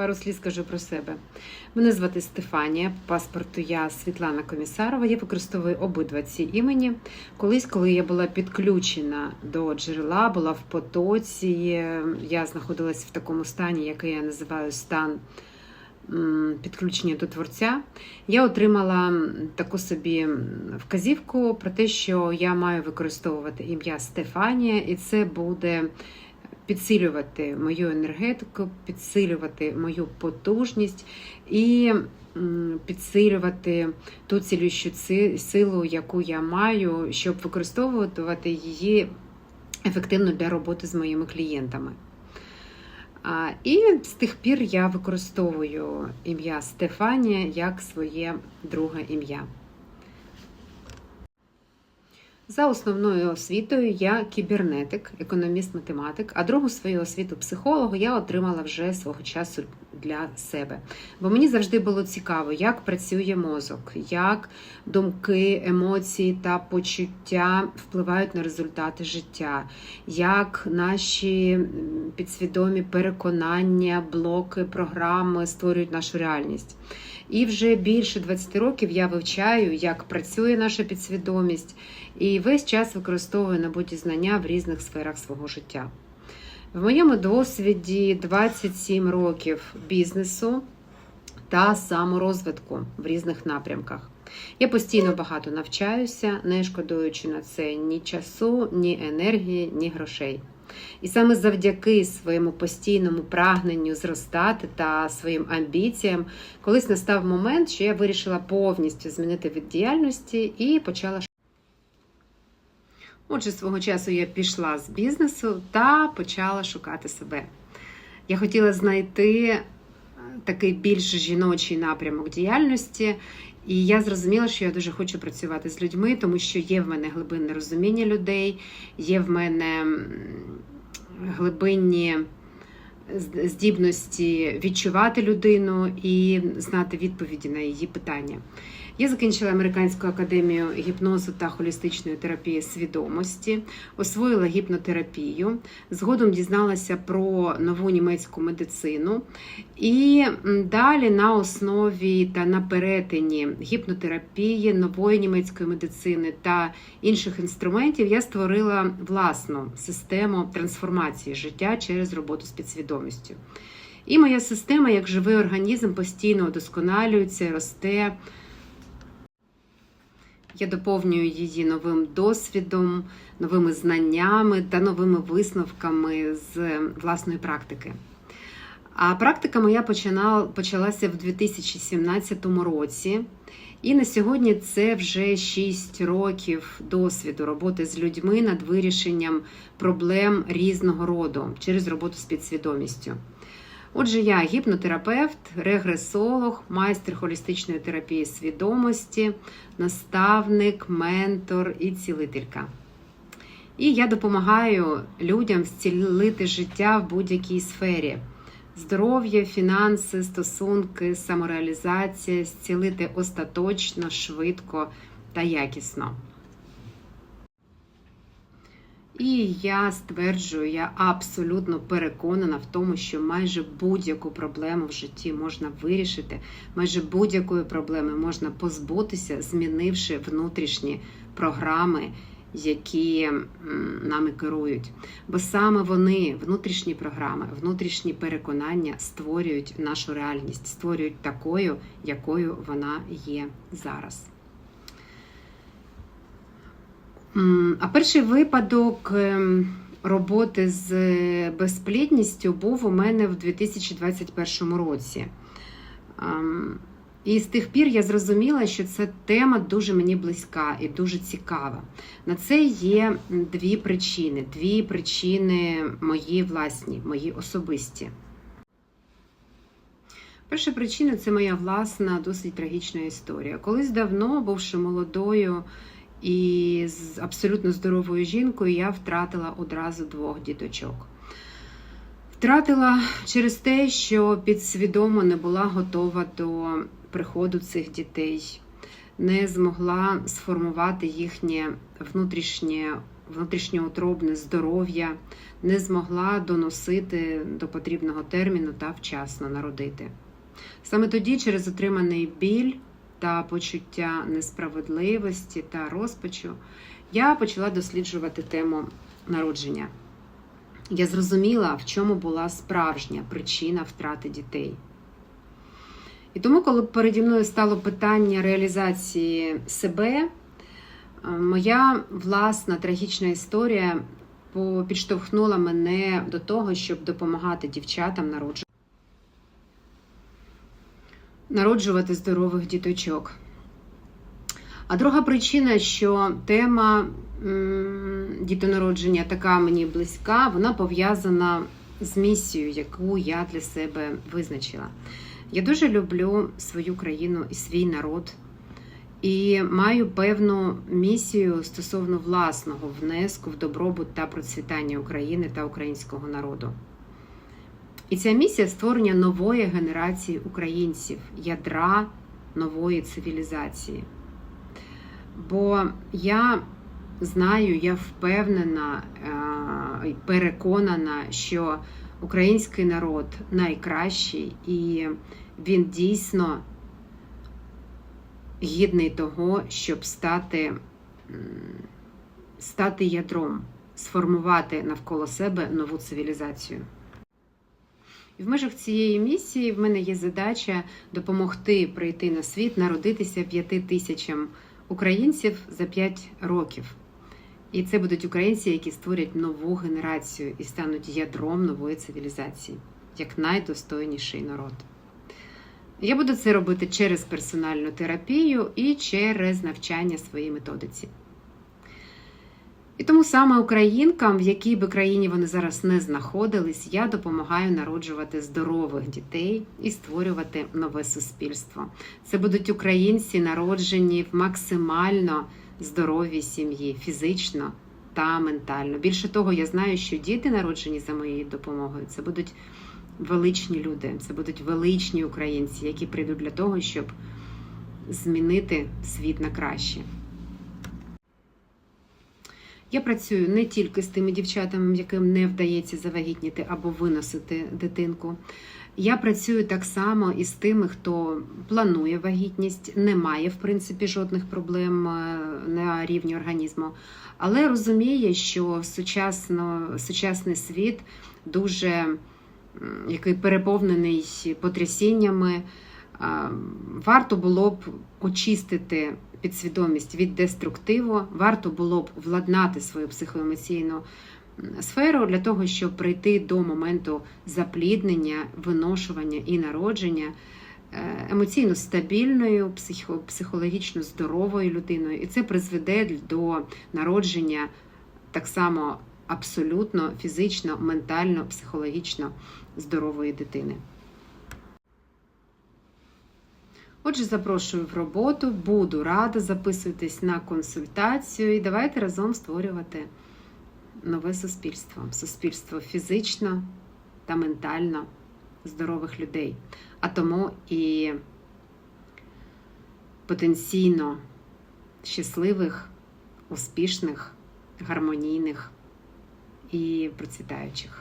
Пару слів скажу про себе. Мене звати Стефанія, по паспорту я Світлана Комісарова. Я використовую обидва ці імені. Колись, коли я була підключена до джерела, була в потоці, я знаходилась в такому стані, який я називаю стан підключення до творця, я отримала таку собі вказівку про те, що я маю використовувати ім'я Стефанія, і це буде підсилювати мою енергетику, підсилювати мою потужність і підсилювати ту цілющу силу, яку я маю, щоб використовувати її ефективно для роботи з моїми клієнтами. І з тих пір я використовую ім'я Стефанія як своє друге ім'я. За основною освітою я кібернетик, економіст-математик, а другу свою освіту психолога я отримала вже свого часу для себе. Бо мені завжди було цікаво, як працює мозок, як думки, емоції та почуття впливають на результати життя, як наші підсвідомі переконання, блоки, програми створюють нашу реальність. І вже більше 20 років я вивчаю, як працює наша підсвідомість, і весь час використовую набуті знання в різних сферах свого життя. В моєму досвіді 27 років бізнесу та саморозвитку в різних напрямках. Я постійно багато навчаюся, не шкодуючи на це ні часу, ні енергії, ні грошей. І саме завдяки своєму постійному прагненню зростати та своїм амбіціям, колись настав момент, що я вирішила повністю змінити від діяльності і почала Отже, свого часу я пішла з бізнесу та почала шукати себе. Я хотіла знайти е, такий більш жіночий напрямок діяльності, і я зрозуміла, що я дуже хочу працювати з людьми, тому що є в мене глибинне розуміння людей, є в мене глибинні здібності відчувати людину і знати відповіді на її питання. Я закінчила Американську академію гіпнозу та холістичної терапії свідомості, освоїла гіпнотерапію, згодом дізналася про нову німецьку медицину. І далі на основі та на перетині гіпнотерапії, нової німецької медицини та інших інструментів я створила власну систему трансформації життя через роботу з підсвідомістю. І моя система, як живий організм, постійно удосконалюється, росте. Я доповнюю її новим досвідом, новими знаннями та новими висновками з власної практики. А практика моя почалася в 2017 році. І на сьогодні це вже 6 років досвіду роботи з людьми над вирішенням проблем різного роду через роботу з підсвідомістю. Отже, я гіпнотерапевт, регресолог, майстер холістичної терапії свідомості, наставник, ментор і цілителька. І я допомагаю людям зцілити життя в будь-якій сфері: здоров'я, фінанси, стосунки, самореалізація, зцілити остаточно, швидко та якісно. І я стверджую, я абсолютно переконана в тому, що майже будь-яку проблему в житті можна вирішити, майже будь-якої проблеми можна позбутися, змінивши внутрішні програми, які нами керують. Бо саме вони, внутрішні програми, внутрішні переконання створюють нашу реальність, створюють такою, якою вона є зараз. А перший випадок ем, роботи з е, безплідністю був у мене в 2021 році. Ем, І з тих пір я зрозуміла, що ця тема дуже мені близька і дуже цікава. На це є дві причини. Дві причини мої власні, мої особисті. Перша причина це моя власна, досить трагічна історія. Колись давно, бувши молодою і з абсолютно здоровою жінкою, я втратила одразу двох діточок. Втратила через те, що підсвідомо не була готова до приходу цих дітей, не змогла сформувати їхнє внутрішнє внутрішньоутробне здоров'я не змогла доносити до потрібного терміну та вчасно народити. Саме тоді, через отриманий біль та почуття несправедливості та розпачу, я почала досліджувати тему народження. Я зрозуміла, в чому була справжня причина втрати дітей. І тому, коли переді мною стало питання реалізації себе, е, моя власна трагічна історія підштовхнула мене до того, щоб допомагати дівчатам народжувати. Народжувати здорових діточок. А друга причина, що тема дітонародження така мені близька, вона пов'язана з місією, яку я для себе визначила. Я дуже люблю свою країну і свій народ, і маю певну місію стосовно власного внеску в добробут та процвітання України та українського народу. І ця місія створення нової генерації українців, ядра нової цивілізації. Бо я знаю, я впевнена е, і переконана, що український народ найкращий, і він дійсно гідний того, щоб стати, стати ядром, сформувати навколо себе нову цивілізацію. І в межах цієї місії в мене є задача допомогти прийти на світ, народитися п'яти тисячам українців за 5 років. І це будуть українці, які створять нову генерацію і стануть ядром нової цивілізації, як найдостойніший народ. Я буду це робити через персональну терапію і через навчання своїй методиці. І тому саме українкам, в якій би країні вони зараз не знаходились, я допомагаю народжувати здорових дітей і створювати нове суспільство. Це будуть українці, народжені в максимально здоровій сім'ї, фізично та ментально. Більше того, я знаю, що діти, народжені за моєю допомогою, це будуть величні люди, це будуть величні українці, які прийдуть для того, щоб змінити світ на краще. Я працюю не тільки з тими дівчатами, яким не вдається завагітніти або виносити дитинку. Я працюю так само і з тими, хто планує вагітність, не має в принципі жодних проблем е, на рівні організму, але розуміє, що сучасно, сучасний світ дуже який переповнений потрясіннями. Варто було б очистити підсвідомість від деструктиву, варто було б владнати свою психоемоційну сферу для того, щоб прийти до моменту запліднення, виношування і народження е, емоційно стабільною, психологічно здоровою людиною. І це призведе до народження так само абсолютно фізично, ментально, психологічно здорової дитини. Отже, запрошую в роботу, буду рада, записуйтесь на консультацію і давайте разом створювати нове суспільство. Суспільство фізично та ментально здорових людей. А тому і потенційно щасливих, успішних, гармонійних і процвітаючих.